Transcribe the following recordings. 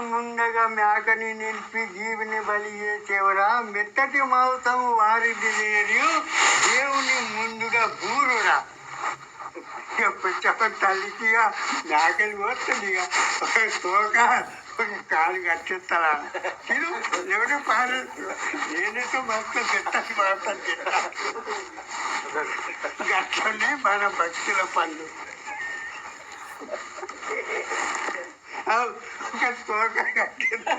దేవుని మేకని నిలిపి జీవిని బలి చేసేవరా? మెత్తటి మాంసం వారిది లేదు. దేవుని ముందుగా బూరురా చెప్ప తల్లికి మేకలు పోతుంది ఇక ఒక తోక కాలు కట్టిస్తారా? తిను ఎవరు పాలు? నేనైతే మొత్తం గట్టని మాత్రం గట్లనే మన భక్తుల పనులు. అవు, ఒక తోక కట్టిందా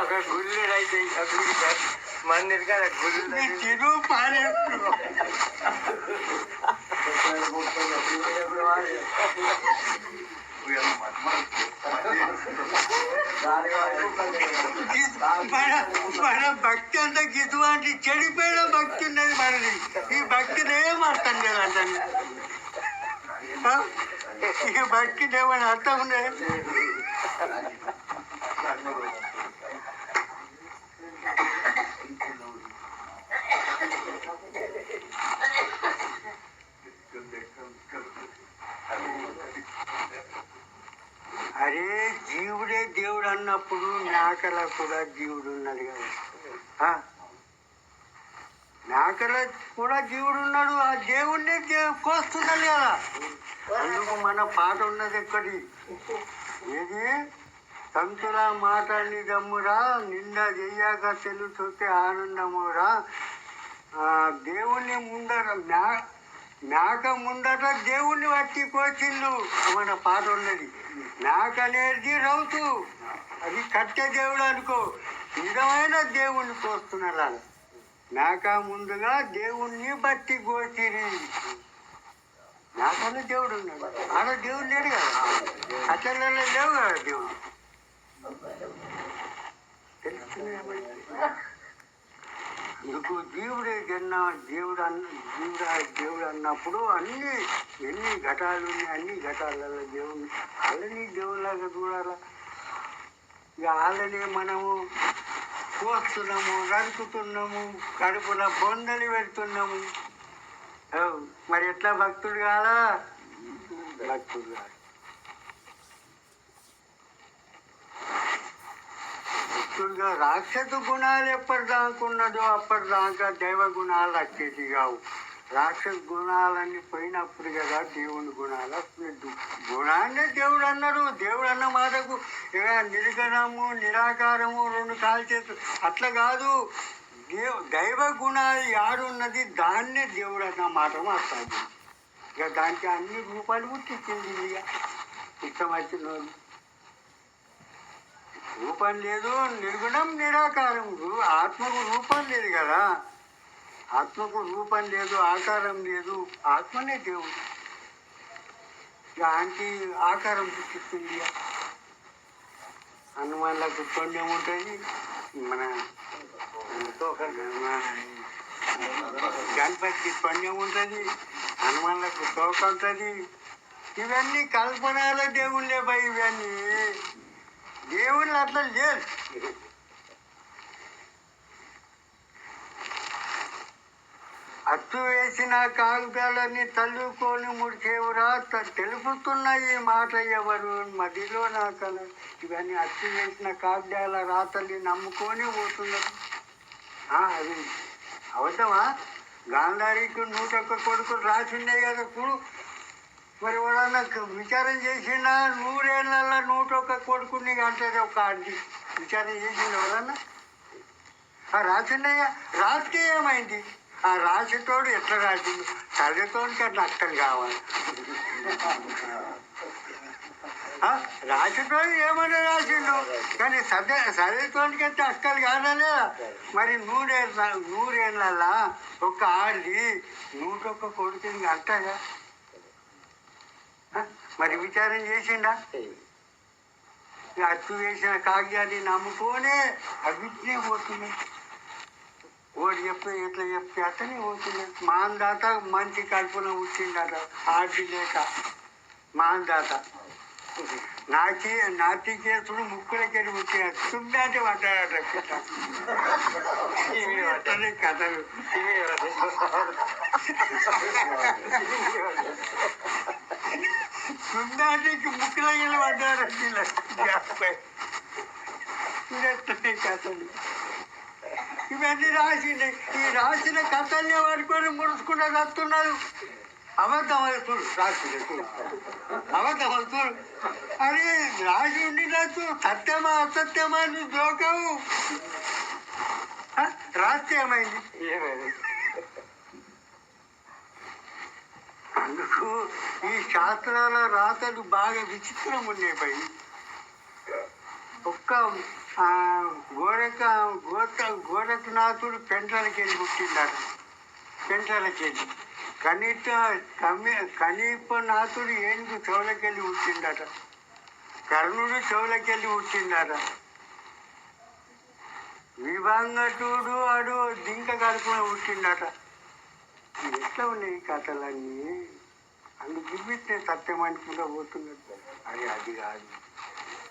ఒక గుళ్ళు అయితే మన కదా గుళ్ళు నీ తిను పారేస్తు మన మన భక్తి అంతా ఇటువంటి చెడిపోయిన భక్తి ఉన్నది మనది ఈ భక్తిని ఏమర్థం లేదు అతన్ని ఈ భక్తిని అర్థం ఉండే అరే జీవుడే దేవుడు అన్నప్పుడు నాకల కూడా జీవుడు ఉన్నది కదా. ఆ? కూడా జీవుడు ఉన్నాడు ఆ దేవుడిని కోస్తున్నాడు కదా. అందుకు మన పాట ఉన్నది ఎక్కడి? ఏది? సంతుల మాట దమ్మురా నిండా చెయ్యాక తెలుసుతే ఆనందమురా. దేవుణ్ణి ముందర మ్యా మేక ముందట దేవుణ్ణి పట్టి కోచిల్లు మన పాట ఉన్నది. మేక అనేది రౌతు. అది కట్టె దేవుడు అనుకో. నిజమైన దేవుణ్ణి కోస్తున్నారు మేక ముందుగా దేవుణ్ణి బట్టి కోచిరి. నాకన్నా దేవుడు ఉన్నాడు. ఆడ దేవుడు లేడు కదా. అతలలో లేవు కదా దేవుడు. నీకు జీవుడే జన్న దేవుడు అన్న జీవుడు దేవుడు అన్నప్పుడు అన్ని ఎన్ని ఘటాలు ఉన్నాయి అన్ని ఘటాలలో దేవుడు వాళ్ళని దేవుళ్ళగా చూడాలా? ఇక వాళ్ళని మనము కోస్తున్నాము నరుకుతున్నాము కడుపున బొందలు పెడుతున్నాము. మరి ఎట్లా భక్తుడు కాదా భక్తుడు కాదు. భక్తుడుగా రాక్షస గుణాలు ఎప్పటిదాకా ఉన్నదో అప్పటిదాకా దైవ గుణాలు వచ్చేసి కావు. రాక్షస గుణాలన్నీ పోయినప్పుడు కదా దేవుని గుణాలు గుణాన్నే దేవుడు అన్నారు. దేవుడు అన్న మాటకు ఇక నిర్గణము నిరాకారము రెండు కాలు చేతులు. అట్లా కాదు. దేవ దైవ గుణాలు యాడున్నది దాన్నే దేవుడు అన్న మాట మాట్లాడు ఇక దానికి అన్ని రూపాలు పుట్టించింది ఇక. ఇష్టం వచ్చిన వాళ్ళు. రూపం లేదు నిర్గుణం నిరాకారం. ఆత్మకు రూపం లేదు కదా. ఆత్మకు రూపం లేదు ఆకారం లేదు. ఆత్మనే దేవుడు. దానికి ఆకారం పుట్టిస్తుంది హనుమాన్లకు తొండం ఉంటుంది మన గణపతికి పుణ్యం ఉంటుంది హనుమాన్లకు తోక ఉంటుంది. ఇవన్నీ కల్పనల దేవుళ్ళే పై ఇవన్నీ. దేవుళ్ళు అట్లా లేరు. అచ్చు వేసిన కాగితాలన్నీ తల్లుకొని ముడిచేవురా తెలుపుతున్నాయి ఈ మాట ఎవరు? మదిలో నాకు ఇవన్నీ అచ్చు వేసిన కాగితాల రాతల్ని నమ్ముకొని పోతున్నారు. అది అవసరమా? గాంధారికి నూట ఒక్క కొడుకు రాసిండే కదా కూడు మరి ఎవడన్నా విచారం చేసినా నూరేళ్ళ నూట ఒక్క కొడుకుని అంటే ఒక ఆంటీ. విచారం చేసింది ఎవరన్నా ఆ రాసిండయ్యా. రాస్తే ఏమైంది? ఆ రాసేటోడు ఎట్లా రాసిండు? చదివేతోడికి అట్లా అర్థం కావాలి. రాసేటోడు ఏమన్నా రాసిండు కానీ చదివే చదివేతోడికి అయితే అక్కలు కాదలే మరి నూరేళ్ళ నూరేళ్ళ ఒక ఆడి నూట ఒక్క అంటాగా మరి విచారం చేసిండా? అచ్చు వేసిన కాగ్యాన్ని నమ్ముకోనే అవిట్నే పోతున్నాయి ఓడి చెప్పి ఇట్లా చెప్తే అతనే పోతున్నాయి మాందాత మంచి కల్పన వచ్చిండట ఆర్డి లేక. మాందాత. నాకి నాటి కేసులు ముక్కులకెళ్ళి వచ్చినాడు తుమ్మాటే పడ్డాడట పిట్ట. ఇవి పడ్డాయి కథలు. సున్నాటికి ముక్కులకెళ్ళి పడ్డాడు పడ్డారు కథలు. ఇవన్నీ రాసింది ఈ రాసిన కథల్ని వాడుకొని ముడుచుకుంటూ వస్తున్నారు అబద్ధమని చూడు రాసింది చూడు అబద్ధమని అరే రాసి ఉండినట్టు సత్యమా అసత్యమా అని జోకవు రాస్తే ఏమైంది? ఏమైంది? అందుకు ఈ శాస్త్రాల రాతలు బాగా విచిత్రం ఉన్నాయి పై ఒక్క గోరక గోత గోరఖనాథుడు పెంటలకి వెళ్ళి పుట్టిండాడు. వెళ్ళి కనీత కమి కనీపనాథుడు ఏనుగు చెవులకెళ్ళి పుట్టిండట కర్ణుడు చెవులకెళ్ళి పుట్టిండట విభంగటుడు అడు దింక కడుపున పుట్టిండట ఎట్లా ఉన్నాయి కథలన్నీ? అందుకు చూపిస్తే సత్యం అనుకుంటూ పోతున్నట్టు. అది అది కాదు.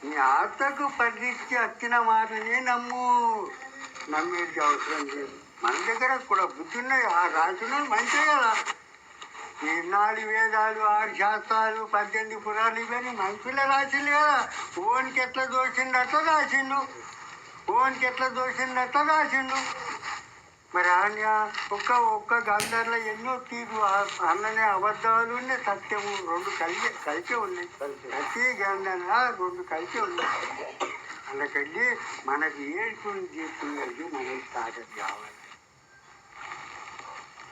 నీ ఆత్మకు పరిధికి వచ్చిన మాటనే నమ్ము. నమ్మేది అవసరం లేదు. మన దగ్గర కూడా బుద్ధి ఉన్నాయి ఆ రాసిన మంచిదే కదా ఈ నాలుగు వేదాలు ఆరు శాస్త్రాలు పద్దెనిమిది పురాణాలు ఇవన్నీ మనుషులే రాసింది కదా. ఓనికి ఎట్లా దోషిండు అట్లా రాసిండు. ఓనికి ఎట్లా దోషిండు అట్లా రాసిండు. మరి ఆయన ఒక్క ఒక్క గంధర్లో ఎన్నో తీరు అన్ననే అబద్ధాలు ఉన్నాయి సత్యము రెండు కలిసి కలిసి ఉన్నాయి. ప్రతి గంధంలో రెండు కలిసి ఉన్నాయి. అందుకెళ్ళి మనకి ఏడుకుని తీసుకునేది మనకి తాగదు కావాలి.